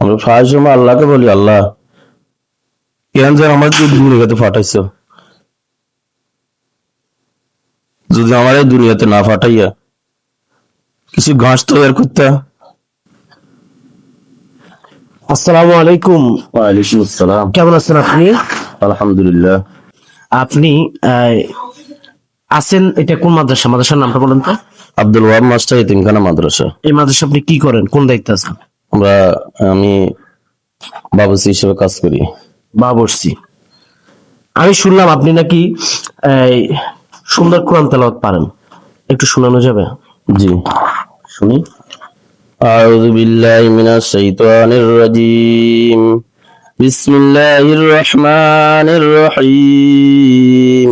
আমরা প্রায় সময় আল্লাহকে বলি আল্লাহ কেন যে আমার দুনিয়াতে ফাটাইছো যদি আমার এই দুনিয়াতে না ফাটাইয়া কিছু ঘাস তৈরি করতে। আসসালামু আলাইকুম। ওয়ালাইকুম আসসালাম। কেমন আছেন আপনি? আলহামদুলিল্লাহ। আপনি আহ, আছেন এটা কোন মাদ্রাসা? মাদ্রাসার নামটা বলেন তো। আব্দুল ওয়াব মাস্টার ইতিমখানা মাদ্রাসা। এই মাদ্রাসা আপনি কি করেন? কোন দায়িত্বে আছেন? আমরা আমি বাবুসি হিসেবে কাজ করি বাবরসি আমি শুনলাম আপনি নাকি এই, সুন্দর কোরআন তেলাওয়াত পারেন একটু শোনানো যাবে জি শুনি أعوذ بالله من الشيطان الرجيم بسم الله الرحمن الرحيم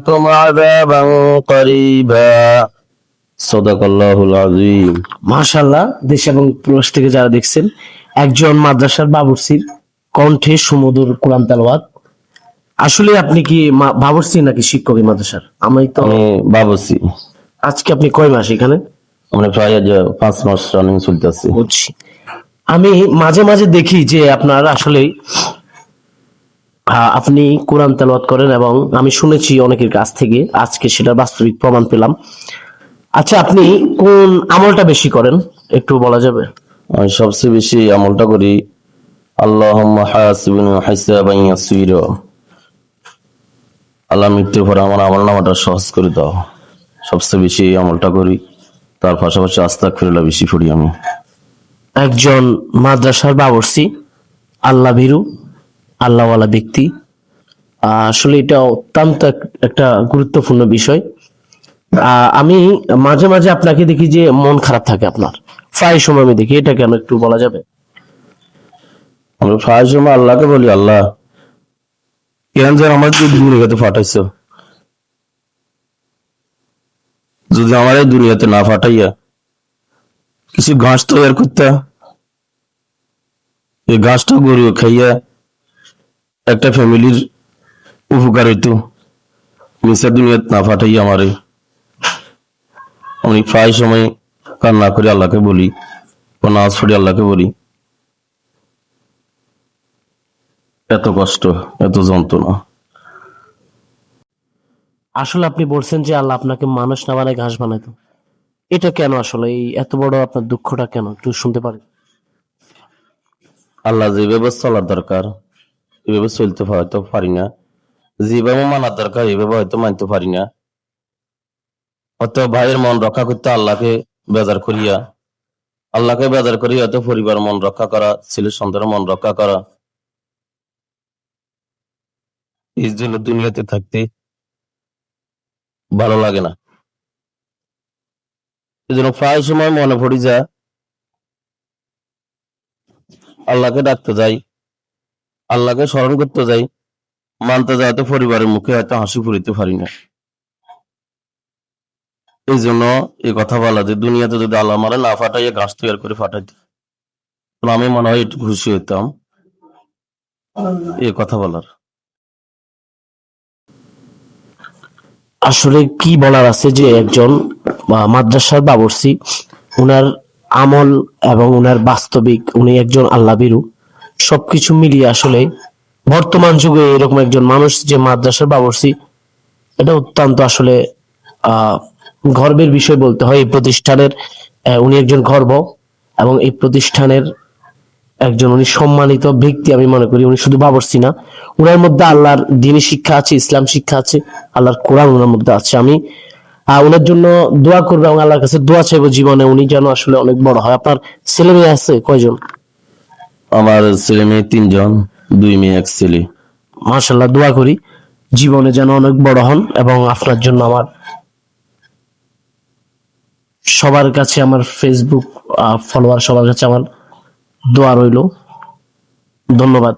أنذرناكم عذابا قريبا صدق الله العظيم মাশাল্লাহ দেশ এবং প্রবাস থেকে যারা দেখছেন একজন মাদ্রাসার বাবরসির কণ্ঠে সুমধুর কোরআন তেলাওয়াত আসলে আপনি কি মা- বাবরসি নাকি শিক্ষক এই মাদ্রাসার আমি তো আমি বাবুসি আজকে আপনি কয় মাস এখানে মানে প্রায় আজ পাঁচ মাস রানিং চলতেছে বুঝছি আমি মাঝে মাঝে দেখি যে আপনার আসলে আপনি কোরআন তেলাওয়াত করেন এবং আমি শুনেছি অনেকের কাছ থেকে আজকে সেটা বাস্তবিক প্রমাণ পেলাম। আচ্ছা আপনি কোন আমলটা বেশি করেন? একটু বলা যাবে। আমি সবচেয়ে বেশি আমলটা করি আল্লাহ আল্লাহ মৃত্যুর পরে আমার আমল নামাটা সহজ করে দাও। সবচেয়ে বেশি আমলটা করি তার পাশাপাশি আস্তাক ফিরলা বেশি পড়ি আমি। একজন মাদ্রাসার বাবরসি আল্লাহ ভীরু। আল্লাহওয়ালা ব্যক্তি। আসলে এটা অত্যন্ত একটা গুরুত্বপূর্ণ বিষয়। আমি মাঝে মাঝে আপনাকে দেখি যে মন খারাপ থাকে আপনার। প্রায় সময় আমি দেখি এটা কেন একটু বলা যাবে? প্রায় সময় আল্লাহকে বলি, আল্লাহ, কেন যে আমার দুনিয়াতে ফাটাইছো যদি আমার এই দুনিয়াতে না ফাটাইয়া কিছু ঘাস তৈরি করতে, এই ঘাসটা গরু খাইয়া একটা ফ্যামিলির উপকার হইতো। মিশা দুনিয়াতে না ফাটাইয়া আমারে। আমি প্রায় সময় কান্না করে আল্লাহকে বলি ও নামাজ পড়ি আল্লাহকে বলি। এত কষ্ট এত যন্ত্রণা। আসলে আপনি বলছেন যে আল্লাহ আপনাকে মানুষ না বানায় ঘাস বানাইতো। এটা কেন আসলে? এই এত বড় আপনার দুঃখটা কেন? একটু শুনতে পারি। আল্লাহ যেভাবে চলার দরকার এভাবে চলতে হয়তো পারি না। যেভাবে মানার দরকার, এভাবে হয়তো মানতে পারি না। হয়তো ভাইয়ের মন রক্ষা করতে আল্লাহকে বেজার করিয়া, আল্লাহকে বেজার করিয়া হয়তো পরিবার মন রক্ষা করা, ছেলে সন্তানের মন রক্ষা করা। দুনিয়াতে থাকতে ভালো লাগে না। এই জন্য প্রায় সময় মনে পড়ি যা আল্লাহকে ডাকতে যাই। আল্লাহকে স্মরণ করতে যাই, মানতে যাই তো পরিবারের মুখে হয়তো হাসি ফুরিতে পারি না। এই জন্য এই কথা বলা যে দুনিয়াতে যদি আল্লাহ মারে না ফাটাইয়া ঘাস তৈরি করে ফাটাইতে। আমি মনে হয় একটু খুশি হইতাম এই কথা বলার। আসলে কি বলার আছে যে একজন মাদ্রাসার বাবরসি, উনার আমল এবং উনার বাস্তবিক, উনি একজন আল্লাহ বিরু। সবকিছু মিলিয়ে আসলে বর্তমান যুগে এরকম একজন মানুষ যে মাদ্রাসার বাবরসি, এটা অত্যন্ত আসলে আহ গর্বের বিষয় বলতে হয়। এই প্রতিষ্ঠানের উনি একজন গর্ব এবং এই প্রতিষ্ঠানের একজন উনি সম্মানিত ব্যক্তি আমি মনে করি। উনি শুধু বাবরসি না, উনার মধ্যে আল্লাহর দিনী শিক্ষা আছে, ইসলাম শিক্ষা আছে, আল্লাহর কোরআন উনার মধ্যে আছে। আমি ওনার জন্য দোয়া করব এবং আল্লাহর কাছে দোয়া চাইব জীবনে উনি যেন আসলে অনেক বড় হয়। আপনার ছেলে মেয়ে আছে কয়জন? আমার ছেলে মেয়ে তিনজন, দুই মেয়ে, এক ছেলে। মাশাল্লাহ দোয়া করি জীবনে যেন অনেক বড় হন এবং আপনার জন্য আমার সবার কাছে আমার ফেসবুক ফলোয়ার সবার কাছে আমার দোয়া রইল। ধন্যবাদ।